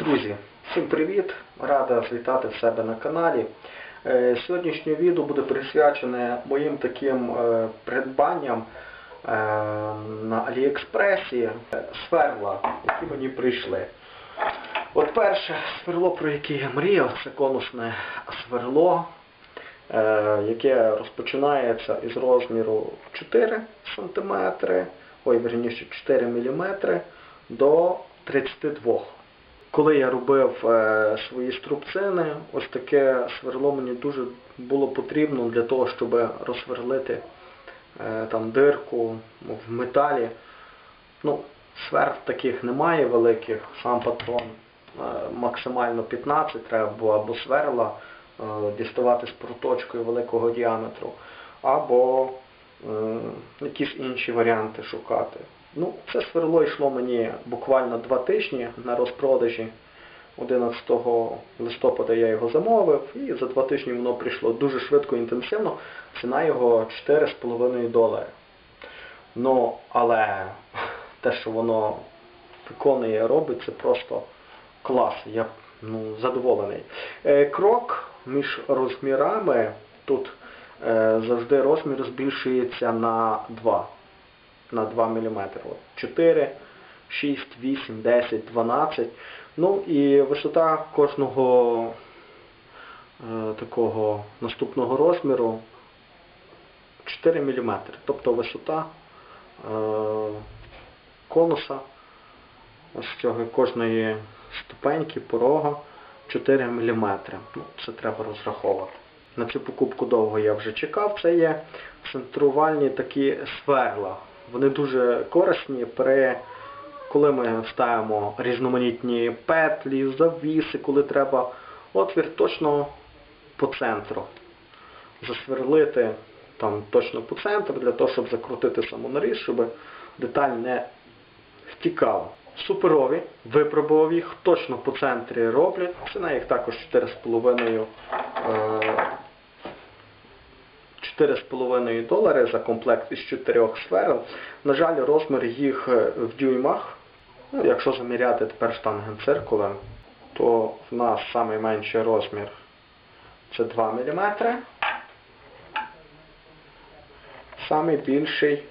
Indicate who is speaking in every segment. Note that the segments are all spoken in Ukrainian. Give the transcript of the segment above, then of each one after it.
Speaker 1: Друзі, всім привіт! Рада вітати в себе на каналі. Е, Сьогоднішнє відео буде присвячене моїм таким е, придбанням е, на Аліекспресі сверла, які мені прийшли. От перше сверло, про яке я мріяв, це конусне сверло, яке розпочинається із розміру 4 см, ой, верніше 4 мм до 32 коли я робив е, свої струбцини, ось таке сверло мені дуже було потрібно для того, щоб розсверлити е, там дирку в металі. Ну, сверл таких немає великих, сам патрон е, максимально 15 треба або сверла діставати з проточкою великого діаметру, або якісь інші варіанти шукати. Ну, це сверло йшло мені буквально два тижні на розпродажі. 11 листопада я його замовив, і за два тижні воно прийшло дуже швидко і інтенсивно. Ціна його 4,5 долари. Ну, але те, що воно виконує, робить, це просто клас. Я ну, задоволений. Е, Крок між розмірами тут е, завжди розмір збільшується на 2 на 2 мм. От 4, 6, 8, 10, 12. Ну і висота кожного е, такого наступного розміру 4 мм. Тобто висота е, конуса ось цього кожної ступеньки, порога 4 мм. Ну, це треба розраховувати. На цю покупку довго я вже чекав. Це є центрувальні такі сверла. Вони дуже корисні при коли ми ставимо різноманітні петлі, завіси, коли треба отвір точно по центру. Засверлити там точно по центру, для того, щоб закрутити самонаріз, щоб деталь не втікала. Суперові, випробував їх, точно по центрі роблять. Ціна їх також 4,5 е, 4,5 долари за комплект із 4 сферел. На жаль, розмір їх е, в дюймах. Ну, якщо заміряти тепер штангенциркулем, то в нас найменший розмір це 2 мм. Самий більший,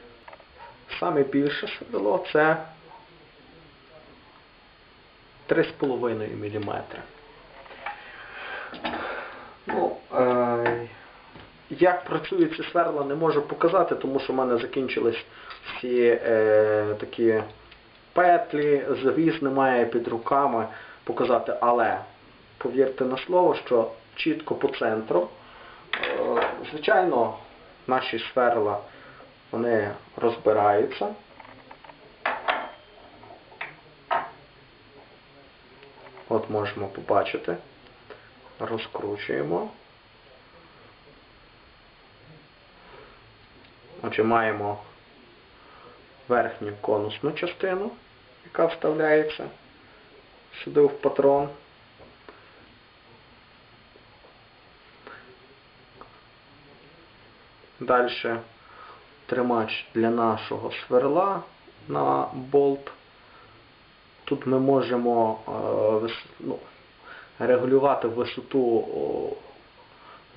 Speaker 1: саме більше сверло це 3,5 мм. Ну, е, як працюють ці сверла, не можу показати, тому що в мене закінчились всі е, такі петлі, завіс немає під руками показати, але повірте на слово, що чітко по центру. Е, звичайно, наші сверла вони розбираються. От можемо побачити. Розкручуємо. Отже, маємо верхню конусну частину, яка вставляється сюди в патрон. Далі тримач для нашого сверла на болт. Тут ми можемо е, ну, регулювати висоту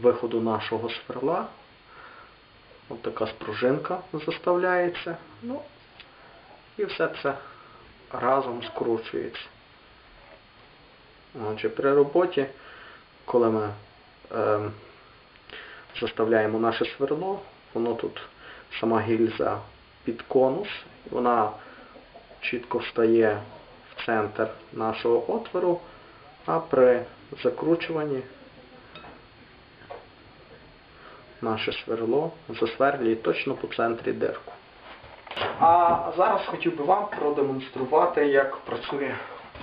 Speaker 1: виходу нашого сверла. Ось така спружинка заставляється. Ну, і все це разом скручується. Отже, при роботі, коли ми ем, заставляємо наше сверло, воно тут сама гільза під конус, вона чітко встає в центр нашого отвору, а при закручуванні наше сверло засверлює точно по центрі дирку. А зараз хотів би вам продемонструвати, як працює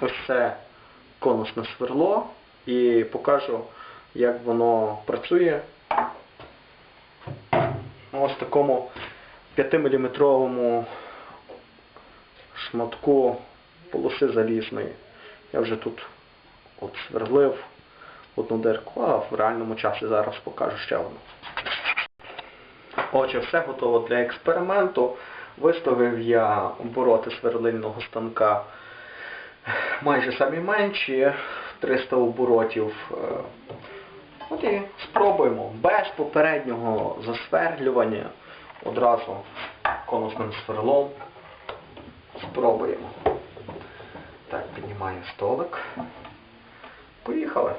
Speaker 1: ось це конусне сверло і покажу, як воно працює на ось такому 5-мм шматку полоси залізної. Я вже тут от сверлив одну дирку, а в реальному часі зараз покажу ще одну. Отже, все готово для експерименту. Виставив я обороти сверлильного станка майже самі менші, 300 оборотів. Е, От і спробуємо без попереднього засверлювання одразу конусним сверлом. Спробуємо. Так, піднімаю столик. Поїхали.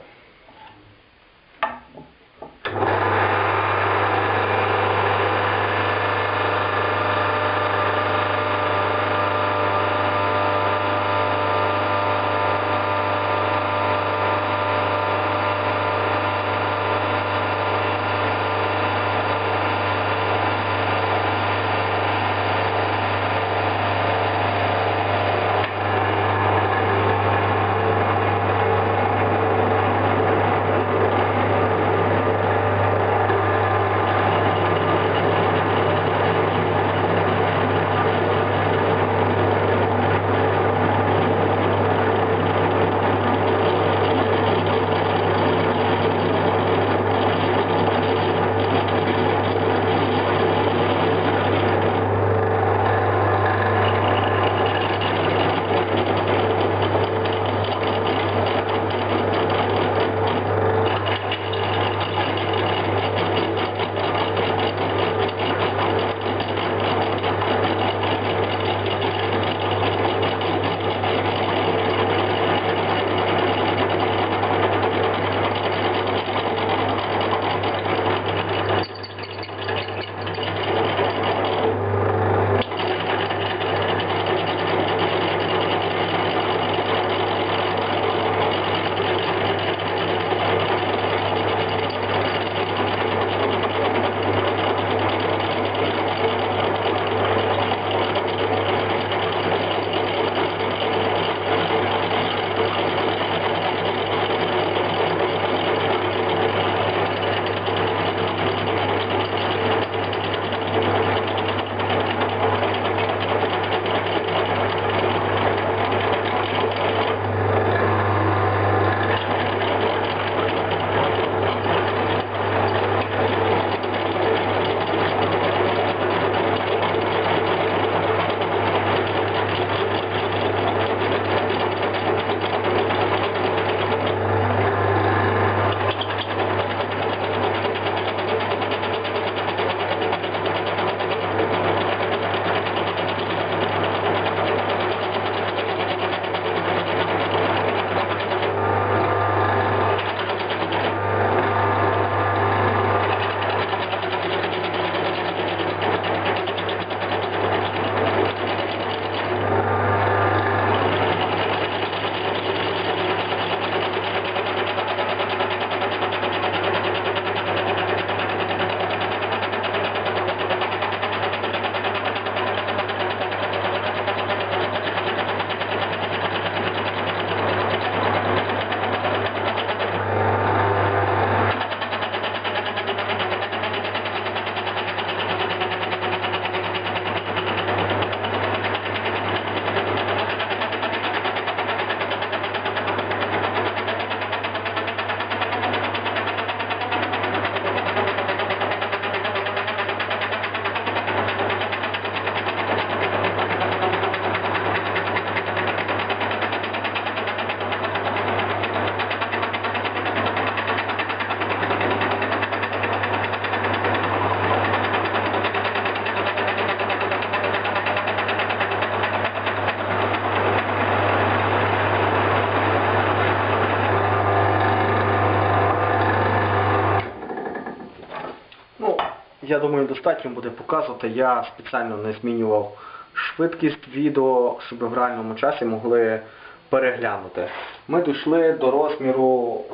Speaker 1: Я думаю, достатньо буде показувати. Я спеціально не змінював швидкість відео, щоб в реальному часі могли переглянути. Ми дійшли до розміру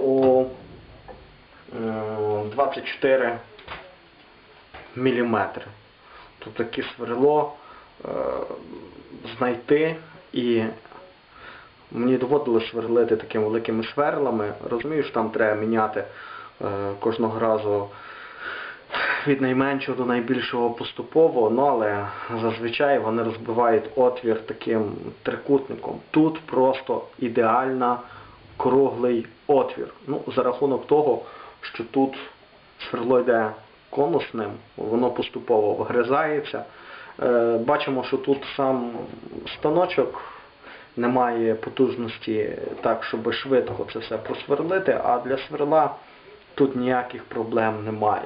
Speaker 1: у 24 мм. Тут таке сверло е, знайти і мені доводилось сверлити такими великими сверлами. Розумію, що там треба міняти е, кожного разу від найменшого до найбільшого поступово, ну але зазвичай вони розбивають отвір таким трикутником. Тут просто ідеально круглий отвір. Ну, за рахунок того, що тут сверло йде конусним, воно поступово вгризається. Е, Бачимо, що тут сам станочок немає потужності так, щоб швидко це все просверлити, а для сверла тут ніяких проблем немає.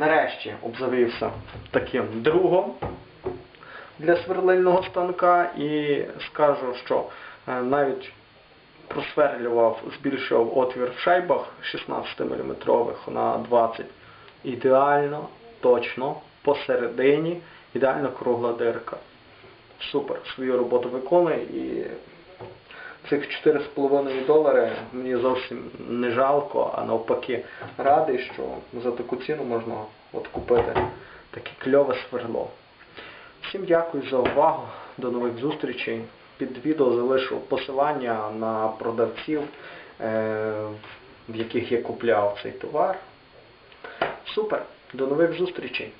Speaker 1: Нарешті обзавівся таким другом для сверлильного станка і скажу, що е, навіть просверлював, збільшував отвір в шайбах 16 мм на 20 Ідеально, точно, посередині, ідеально кругла дирка. Супер, свою роботу виконує і цих 4,5 долари мені зовсім не жалко, а навпаки радий, що за таку ціну можна от купити таке кльове сверло. Всім дякую за увагу. До нових зустрічей. Під відео залишу посилання на продавців, е, в яких я купляв цей товар. Супер! До нових зустрічей!